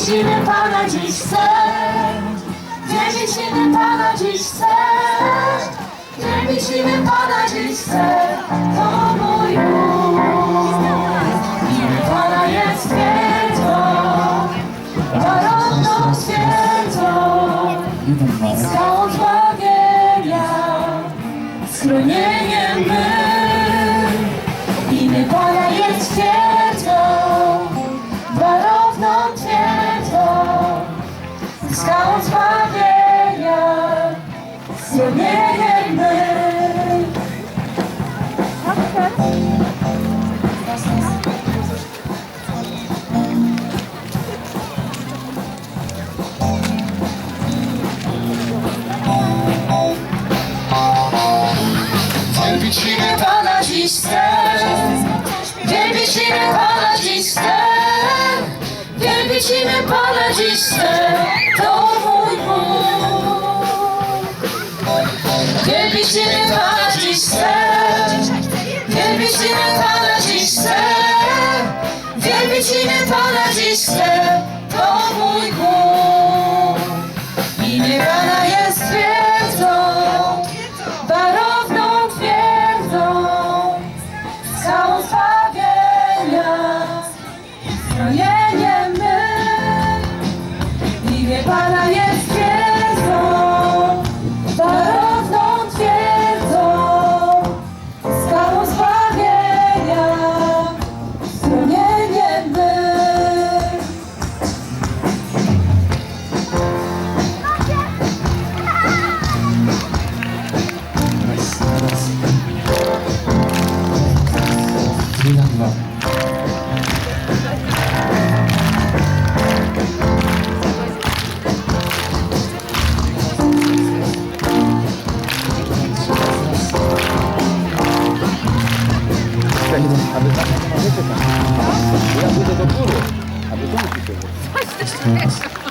Nie widzimy Pana dziś chcę, nie widzimy Pana dziś chcę, nie widzimy Pana dziś chcę, to mój. Imię Pana jest twierdzą, Barowną twierdzą, skałą zbawienia, schronieniem skałą zbawienia, dziś to mój Bóg. Wielbiciele Pana dziś swe, wielbiciele Pana dziś swe, wielbiciele Pana dziś swe, to mój Bóg. Imię Pana jest twierdzą, warowną twierdzą, skałą zbawienia, zbrojeniem my. 耶巴啦耶 pytam. Ja pójdę do góry, a wy kończycie. Coś